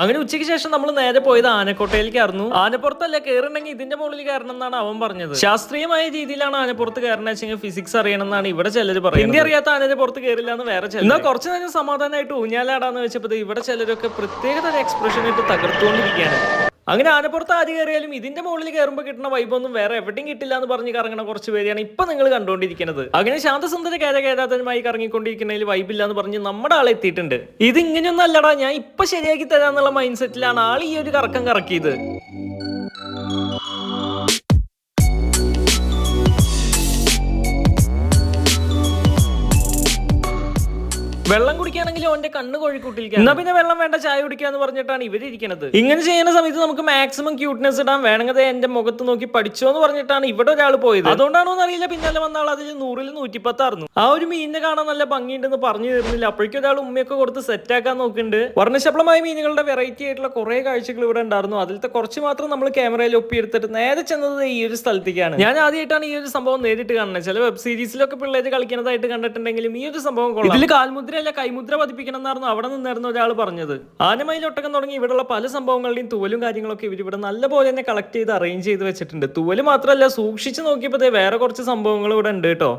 അങ്ങനെ ഉച്ചയ്ക്ക് ശേഷം നമ്മൾ നേരെ പോയത് ആനക്കോട്ടയിലേക്കായിരുന്നു. ആനപ്പുറത്തല്ല കയറണമെങ്കിൽ ഇതിന്റെ മുകളിൽ കയറണം എന്നാണ് അവൻ പറഞ്ഞത്. ശാസ്ത്രീയമായ രീതിയിലാണ് ആനപ്പുറത്ത് കയറണമെന്ന് വെച്ചെങ്കിൽ ഫിസിക്സ് അറിയണം എന്നാണ് ഇവിടെ ചിലർ പറയുന്നത്. ഹിന്ദി അറിയാത്ത ആനയുടെ പുറത്ത് കയറില്ല എന്ന് വേറെ ചില എന്നാൽ കുറച്ച് നേരം സമാധാനമായിട്ട് ഊഞ്ഞാലാടാന്ന് വെച്ചപ്പോൾ ഇവിടെ ചിലരൊക്കെ പ്രത്യേക തരം എക്സ്പ്രഷൻ ഇട്ട് തകർത്തുകൊണ്ടിരിക്കുകയാണ്. അങ്ങനെ ആനപ്പുറത്ത് ആദ്യം കയറിയാലും ഇതിന്റെ മുകളിൽ കയറുമ്പോൾ കിട്ടുന്ന വൈബൊന്നും വേറെ എവിടെയും കിട്ടില്ല എന്ന് പറഞ്ഞ് കറങ്ങണ കുറച്ച് പേരെയാണ് ഇപ്പൊ നിങ്ങൾ കണ്ടുകൊണ്ടിരിക്കുന്നത്. അങ്ങനെ ശാന്തസുന്ദര കേരകേരാതനുമായി കറങ്ങിക്കൊണ്ടിരിക്കുന്നതിൽ വൈബില്ല എന്ന് പറഞ്ഞ് നമ്മുടെ ആളെ എത്തിയിട്ടുണ്ട്. ഇത് ഇങ്ങനെയൊന്നും അല്ലടാ ഞാൻ ഇപ്പൊ ശരിയാക്കി തരാന്നുള്ള മൈൻഡ് സെറ്റിലാണ് ആൾ ഈ ഒരു കറക്കം കറക്കിയത്. വെള്ളം കുടിക്കുകയാണെങ്കിൽ ഓന്റെ കണ്ണ് കോഴിക്കുട്ടിരിക്കുക എന്നാ പിന്നെ വെള്ളം വേണ്ട ചായ കുടിക്കാന്ന് പറഞ്ഞിട്ടാണ് ഇവരിയ്ക്കണത് ഇങ്ങനെ ചെയ്യുന്ന സമയത്ത് നമുക്ക് മാക്സിമം ക്യൂട്ട്നെസ് ഇടാൻ വേണമെങ്കിൽ എന്റെ മുഖത്ത് നോക്കി പഠിച്ചോ എന്ന് പറഞ്ഞിട്ടാണ് ഇവിടെ ഒരാൾ പോയത്. അതുകൊണ്ടാണോ എന്നറിയില്ല പിന്നാലെ വന്ന ആൾ അതിൽ നൂറിൽ നൂറ്റിപ്പത്തായിരുന്നു ആ ഒരു മീനിനെ കാണാൻ നല്ല ഭംഗിയുണ്ടെന്ന് പറഞ്ഞു തരുന്നില്ല. അപ്പോഴേക്കും ഒരാൾ ഉമ്മയൊക്കെ കൊടുത്ത് സെറ്റ് ആക്കാൻ നോക്കുന്നുണ്ട്. വർണശബളമായ മീനുകളുടെ വെറൈറ്റി ആയിട്ടുള്ള കുറെ കാഴ്ചകൾ ഇവിടെ ഉണ്ടായിരുന്നു. അതിലത്തെ കുറച്ച് മാത്രം നമ്മൾ ക്യാമറയിൽ ഒപ്പിയെടുത്തിട്ട് നേരെ ചെന്നത് ഈ ഒരു സ്ഥലത്തേക്കാണ്. ഞാൻ ആദ്യമായിട്ടാണ് ഈ ഒരു സംഭവം നേരിട്ട് കാണുന്നത്. ചില വെബ് സീരീസിലൊക്കെ പിള്ളേർ കളിക്കുന്നതായിട്ട് കണ്ടിട്ടുണ്ടെങ്കിലും ഈ ഒരു സംഭവം കൊള്ളാം. ഇതിൽ കാൽമുദ്രയല്ല കൈമുദ്ര പതിപ്പിക്കണം എന്നായിരുന്നു അവിടെ നിന്നായിരുന്നു ഒരാൾ പറഞ്ഞത്. ആനമയിൽ ഒട്ടകം തുടങ്ങി ഇവിടെയുള്ള പല സംഭവങ്ങളുടെയും തൂവലും കാര്യങ്ങളൊക്കെ ഇവർ ഇവിടെ നല്ലപോലെ തന്നെ കളക്ട് ചെയ്ത് അറേഞ്ച് ചെയ്ത് വെച്ചിട്ടുണ്ട്. തൂവൽ മാത്രമല്ല സൂക്ഷിച്ച് നോക്കിയപ്പോഴത്തെ വേറെ കുറച്ച് സംഭവങ്ങൾ ഇവിടെ ഉണ്ട് കേട്ടോ.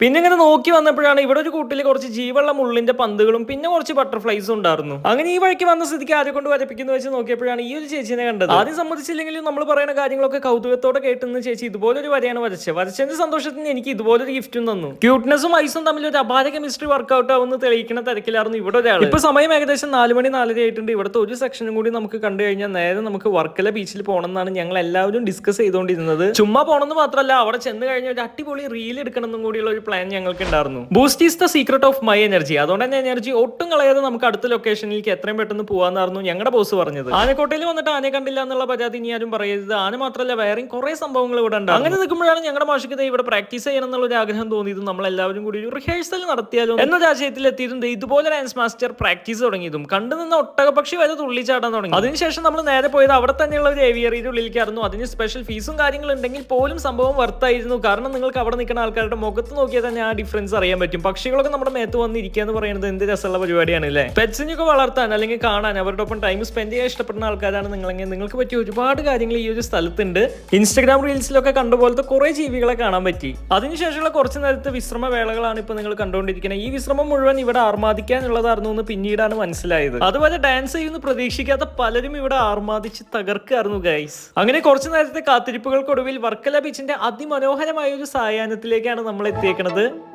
പിന്നെ ഇങ്ങനെ നോക്കി വന്നപ്പോഴാണ് ഇവിടെ ഒരു കൂട്ടിൽ കുറച്ച് ജീവുള്ള മുള്ളിന്റെ പന്തുകളും പിന്നെ കുറച്ച് ബട്ടർഫ്ലൈസും ഉണ്ടായിരുന്നു. അങ്ങനെ ഈ വഴിക്ക് വന്ന സ്ഥിതിക്ക് ആരെ കൊണ്ട് വരപ്പിക്കുന്നു വെച്ച് നോക്കിയപ്പോഴാണ് ഈ ഒരു ചേച്ചിനെ കണ്ടത്. ആദ്യം സംബന്ധിച്ചില്ലെങ്കിലും നമ്മൾ പറയുന്ന കാര്യങ്ങളൊക്കെ കൗതുകത്തോടെ കേട്ടെന്ന് ചേച്ചി ഇതുപോലൊരു വരയാണ് വരച്ചത്. വരച്ചതിന്റെ സന്തോഷത്തിന് എനിക്ക് ഇതുപോലൊരു ഗിഫ്റ്റും തന്നു. ക്യൂട്ട്നെസ്സും ഐസും തമ്മിൽ ഒരു അപാര കെമിസ്ട്രി വർക്ക്ഔട്ട് ആവുന്ന തെളിയിക്കുന്ന തിരക്കിലായിരുന്നു ഇവിടെ ഒരാൾ ഇപ്പൊ സമയം ഏകദേശം നാല് മണി നാലര ആയിട്ടുണ്ട്. ഇവിടുത്തെ ഒരു സെക്ഷനും കൂടി നമുക്ക് കണ്ടു കഴിഞ്ഞാൽ നേരെ നമുക്ക് വർക്കല ബീച്ചിൽ പോകണം എന്നാണ് ഞങ്ങൾ എല്ലാവരും ഡിസ്കസ് ചെയ്തുകൊണ്ടിരുന്നത് ചുമ്മാ പോകണമെന്ന് മാത്രമല്ല അവിടെ ചെന്ന് കഴിഞ്ഞാൽ ഒരു അടിപൊളി റീൽ എടുക്കണം എന്നും കൂടിയുള്ള പ്ലാൻ ഞങ്ങൾക്ക് ഉണ്ടായിരുന്നു boost is the secret of my energy അതുകൊണ്ട് തന്നെ എനർജി ഒട്ടും കളയാതെ നമുക്ക് അടുത്ത ലൊക്കേഷനിലേക്ക് എത്രയും പെട്ടെന്ന് പോകാന്നായിരുന്നു ഞങ്ങളുടെ ബോസ് പറഞ്ഞത്. ആനക്കോട്ടയിൽ വന്നിട്ട് ആനയെ കണ്ടില്ല എന്നുള്ള പരാതി ഇനി ആരും പറയരുത്. ആന മാത്രമല്ല വേറെയും കുറെ സംഭവങ്ങൾ ഇവിടെ ഉണ്ട് അങ്ങനെ നിൽക്കുമ്പോഴാണ് ഞങ്ങളുടെ മാഷിക്ക് ഇവിടെ പ്രാക്ടീസ് ചെയ്യണം എന്നുള്ള ഒരു ആഗ്രഹം തോന്നിയത് നമ്മൾ എല്ലാവരും കൂടി ഒരു റിഹേഴ്സൽ നടത്തിയാലും എന്ന ആശയത്തിൽ എത്തിയതും ഇതുപോലെ ഡാൻസ് മാസ്റ്റർ പ്രാക്ടീസ് തുടങ്ങിയതും. കണ്ടു നിന്ന ഒട്ടകപക്ഷി വരെ തുള്ളിച്ചാടാൻ തുടങ്ങി. അതിനുശേഷം നമ്മൾ നേരെ പോയത് അവിടെ തന്നെയുള്ള ഒരു ഏവിയറിയുടെ ഉള്ളിലേക്കായിരുന്നു. അതിന് സ്പെഷ്യൽ ഫീസും കാര്യങ്ങളും ഉണ്ടെങ്കിൽ പോലും സംഭവം വർത്തായിരുന്നു കാരണം നിങ്ങൾക്ക് അവിടെ നിൽക്കുന്ന ആൾക്കാരുടെ മുഖത്ത് നോക്കിയാൽ തന്നെ ആ ഡിഫറൻസ് അറിയാൻ പറ്റും. പക്ഷികളൊക്കെ നമ്മുടെ മേത്ത് വന്നിരിക്കുക എന്ന് പറയുന്നത് എന്ത് രസമുള്ള പരിപാടിയാണ് അല്ലേ? പെറ്റ്സിനൊക്കെ വളർത്താൻ അല്ലെങ്കിൽ കാണാൻ അവരുടെ ഒപ്പം ടൈം സ്പെൻഡ് ചെയ്യാൻ ഇഷ്ടപ്പെടുന്ന ആൾക്കാരാണ് നിങ്ങളെങ്കിൽ നിങ്ങൾക്ക് പറ്റിയ ഒരുപാട് കാര്യങ്ങൾ ഈ ഒരു സ്ഥലത്തുണ്ട്. ഇൻസ്റ്റാഗ്രാം റീൽസിലൊക്കെ കണ്ടുപോലത്തെ കുറെ ജീവികളെ കാണാൻ പറ്റി. അതിനുശേഷമുള്ള കുറച്ച് നേരത്തെ വിശ്രമ വേളകളാണ് ഇപ്പൊ നിങ്ങൾ കണ്ടുകൊണ്ടിരിക്കുന്നത്. ഈ വിശ്രമം മുഴുവൻ ഇവിടെ ആർമാദിക്കാനുള്ളതായിരുന്നു എന്ന് പിന്നീടാണ് മനസ്സിലായത്. അതുപോലെ ഡാൻസ് ചെയ്യുന്ന പ്രതീക്ഷിക്കാത്ത പലരും ഇവിടെ ആർമാദിച്ച് തകർക്കായിരുന്നു ഗൈസ് അങ്ങനെ കുറച്ച് നേരത്തെ കാത്തിരിപ്പുകൾക്കൊടുവിൽ വർക്കല ബീച്ചിന്റെ അതിമനോഹരമായ ഒരു സായാഹ്നത്തിലേക്കാണ് നമ്മൾ എത്തിയേക്കുന്നത് நடக்கிறது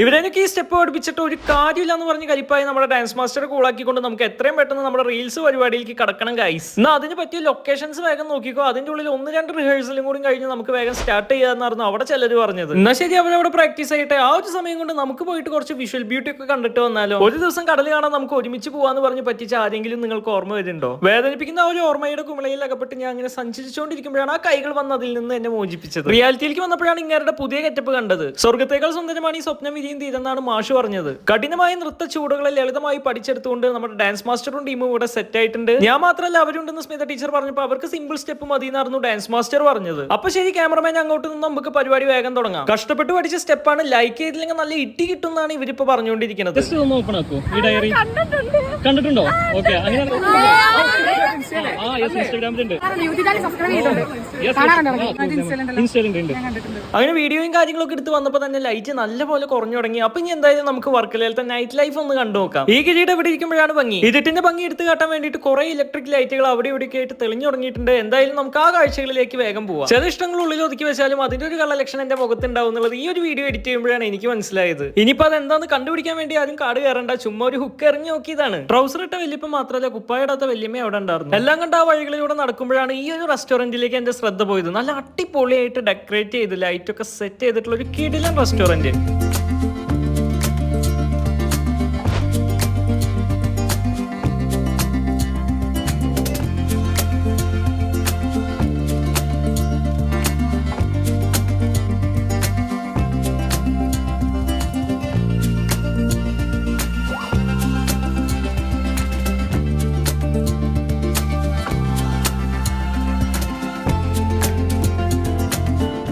ഇവരെനിക്ക് ഈ സ്റ്റെപ്പ് പഠിപ്പിച്ചിട്ട് ഒരു കാര്യമില്ല എന്ന് പറഞ്ഞ് കരിപ്പായി നമ്മുടെ ഡാൻസ് മാസ്റ്റർ കൂളാക്കിക്കൊണ്ട് നമുക്ക് എത്രയും പെട്ടെന്ന് നമ്മുടെ റീൽസ് പരിപാടിയിലേക്ക് കടക്കണം ഗൈസ് എന്നാൽ അതിന് പറ്റിയ ലൊക്കേഷൻസ് വേഗം നോക്കിക്കോ. അതിന്റെ ഉള്ളിൽ ഒന്ന് രണ്ട് റിഹേഴ്സലും കൂടി കഴിഞ്ഞ് നമുക്ക് വേഗം സ്റ്റാർട്ട് ചെയ്യാന്നായിരുന്നു അവിടെ ചിലർ പറഞ്ഞത്. എന്നാൽ ശരി അവരവിടെ പ്രാക്ടീസ് ആയിട്ട്. ആ ഒരു സമയം കൊണ്ട് നമുക്ക് പോയിട്ട് കുറച്ച് വിഷ്വൽ ബ്യൂട്ടി ഒക്കെ കണ്ടിട്ട് വന്നാലോ? ഒരു ദിവസം കടൽ കാണാൻ നമുക്ക് ഒരുമിച്ച് പോവാന്ന് പറഞ്ഞ് പറ്റിച്ച ആരെങ്കിലും നിങ്ങൾക്ക് ഓർമ്മ വരുന്നുണ്ടോ? വേദനിപ്പിക്കുന്ന ആ ഒരു ഓർമ്മയുടെ കുമിളയിൽ അകപ്പെട്ട് ഞാൻ അങ്ങനെ സഞ്ചരിച്ചുകൊണ്ടിരിക്കുമ്പോഴാണ് ആ കൈകൾ വന്ന് അതിൽ നിന്ന് എന്നെ മോചിപ്പിച്ചത്. റിയാലിറ്റിയിലേക്ക് വന്നപ്പോഴാണ് ഇങ്ങനെ പുതിയ കെറ്റപ്പ് കണ്ടത്. സ്വർഗത്തേക്കാൾ സുന്ദരമാണ് ഈ സ്വപ്നം വിരിയും തീരെന്നാണ് മാഷ് പറഞ്ഞത്. കഠിനമായ നൃത്ത ചൂടുകളെ ലളിതമായി പഠിച്ചെടുത്തുകൊണ്ട് നമ്മുടെ ഡാൻസ് മാസ്റ്ററും ടീമും ഇവിടെ സെറ്റ് ആയിട്ടുണ്ട്. ഞാൻ മാത്രമല്ല അവരുണ്ടെന്ന് സ്മിത ടീച്ചർ പറഞ്ഞപ്പോൾ അവർക്ക് സിമ്പിൾ സ്റ്റെപ്പ് മതി എന്നായിരുന്നു ഡാൻസ് മാസ്റ്റർ പറഞ്ഞത്. അപ്പൊ ശരി ക്യാമറമാൻ അങ്ങോട്ട് നിന്ന് നമുക്ക് പരിപാടി വേഗം തുടങ്ങാം. കഷ്ടപ്പെട്ട് പഠിച്ച സ്റ്റെപ്പാണ് ലൈക്ക് ചെയ്തില്ലെങ്കിൽ നല്ല ഇട്ടി കിട്ടും എന്നാണ് ഇവരിപ്പോ പറഞ്ഞുകൊണ്ടിരിക്കുന്നത്. ജസ്റ്റ് ഒന്ന് ഓപ്പൺ ആക്കൂ. ഈ ഡയറി കണ്ടിട്ടുണ്ടോ. ഓക്കെ അങ്ങനെ വീഡിയോയും കാര്യങ്ങളൊക്കെ എടുത്ത് വന്നപ്പോൾ തന്നെ ലൈറ്റ് നല്ലപോലെ കുറഞ്ഞു തുടങ്ങി. അപ്പൊ ഇനി എന്തായാലും നമുക്ക് വർക്കലയിലത്തെ നൈറ്റ് ലൈഫ് ഒന്ന് കണ്ടു നോക്കാം. ഈ കിരീടം ഇവിടെ ഇരിക്കുമ്പോഴാണ് ഭംഗി. ഇതിട്ടിന്റെ ഭംഗി എടുത്തു കാട്ടാൻ വേണ്ടിയിട്ട് കുറെ ഇലക്ട്രിക് ലൈറ്റുകൾ അവിടെ ഇവിടെയൊക്കെ ആയിട്ട് തെളിഞ്ഞു തുടങ്ങിയിട്ടുണ്ട്. എന്തായാലും നമുക്ക് ആ കാഴ്ചകളിലേക്ക് വേഗം പോവാം. ചില ഇഷ്ടങ്ങൾ ഉള്ളിൽ ഒതുക്കി വെച്ചാലും അതിന്റെ ഒരു കളക്ഷൻ എന്റെ മുഖത്തുണ്ടാവും എന്നുള്ളത് ഈ ഒരു വീഡിയോ എഡിറ്റ് ചെയ്യുമ്പോഴാണ് എനിക്ക് മനസ്സിലായത്. ഇനിയിപ്പോ അത് എന്താന്ന് കണ്ടുപിടിക്കാൻ വേണ്ടി ആരും കാട് കയറണ്ട. ചുമ്മാ ഒരു ഹുക്ക് എറിഞ്ഞു നോക്കിയതാണ്. ട്രൗസർ ഇട്ട വല്യപ്പ മാത്രമല്ല കുപ്പായിടാത്ത വല്യമ്മ അവിടെ ഉണ്ടായിരുന്നു. എല്ലാം കണ്ട ആ വഴികളിലൂടെ നടക്കുമ്പോഴാണ് ഈ ഒരു റെസ്റ്റോറന്റിലേക്ക് എന്റെ ശ്രദ്ധ പോയത്. നല്ല അടിപൊളിയായിട്ട് ഡെക്കറേറ്റ് ചെയ്ത് ലൈറ്റൊക്കെ സെറ്റ് ചെയ്തിട്ടുള്ള ഒരു കിടിലൻ റെസ്റ്റോറന്റ്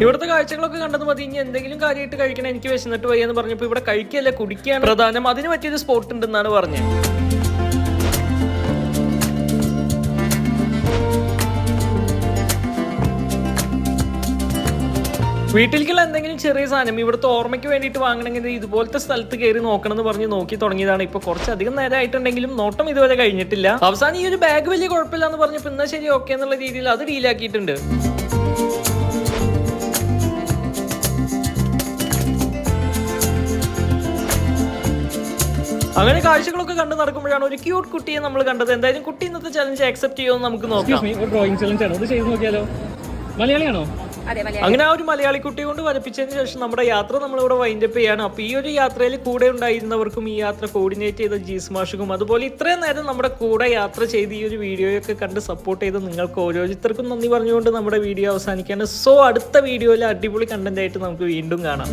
ഇവിടുത്തെ കാഴ്ചകളൊക്കെ കണ്ടത് മതി. ഇനി എന്തെങ്കിലും കാര്യമായിട്ട് കഴിക്കണം എനിക്ക് വിശന്നിട്ട് വയ്യ എന്ന് പറഞ്ഞപ്പോൾ ഇവിടെ കഴിക്കല്ല കുടിക്കുകയാണ്. പ്രധാനം അതിന് പറ്റിയൊരു സ്പോട്ട് ഉണ്ടെന്നാണ് പറഞ്ഞത്. വീട്ടിലേക്കുള്ള എന്തെങ്കിലും ചെറിയ സാധനം ഇവിടുത്തെ ഓർമ്മയ്ക്ക് വേണ്ടിയിട്ട് വാങ്ങണമെങ്കിൽ ഇതുപോലത്തെ സ്ഥലത്ത് കയറി നോക്കണം എന്ന് പറഞ്ഞ് നോക്കി തുടങ്ങിയതാണ്. ഇപ്പൊ കുറച്ചധികം നേരമായിട്ടുണ്ടെങ്കിലും നോട്ടം ഇതുവരെ കഴിഞ്ഞിട്ടില്ല. അവസാനം ഈ ഒരു ബാഗ് വലിയ കുഴപ്പമില്ല എന്ന് പറഞ്ഞപ്പോൾ ഇന്നാ ശരി ഓക്കെ എന്നുള്ള രീതിയിൽ അത് ഡീലാക്കിയിട്ടുണ്ട് അങ്ങനെ കാഴ്ചകളൊക്കെ കണ്ടു നടക്കുമ്പോഴാണ് ഒരു ക്യൂട്ട് കുട്ടിയെ നമ്മൾ കണ്ടത്. എന്തായാലും കുട്ടി ഇന്നത്തെ ചലഞ്ച് അക്സെപ്റ്റ് ചെയ്യുമെന്ന് നമുക്ക് നോക്കാം. ഡ്രോയിങ് ചലഞ്ച് ആണ്. അത് ചെയ്ത് നോക്കിയാലോ? മലയാളിയാണോ? അങ്ങനെ ആ ഒരു മലയാളി കുട്ടി കൊണ്ട് വരപ്പിച്ചതിന് ശേഷം നമ്മുടെ യാത്ര നമ്മളിവിടെ വൈൻഡപ്പ് ചെയ്യാണ്. അപ്പൊ ഈ ഒരു യാത്രയിൽ കൂടെ ഉണ്ടായിരുന്നവർക്കും ഈ യാത്ര കോർഡിനേറ്റ് ചെയ്ത ജീസ് മാഷുക്കും അതുപോലെ ഇത്രയും നേരം നമ്മുടെ കൂടെ യാത്ര ചെയ്ത് ഈ ഒരു വീഡിയോയൊക്കെ കണ്ട് സപ്പോർട്ട് ചെയ്ത് നിങ്ങൾക്ക് ഓരോരുത്തർക്കും നന്ദി പറഞ്ഞുകൊണ്ട് നമ്മുടെ വീഡിയോ അവസാനിക്കാണ് സോ അടുത്ത വീഡിയോയിൽ അടിപൊളി കണ്ടന്റ് ആയിട്ട് നമുക്ക് വീണ്ടും കാണാം.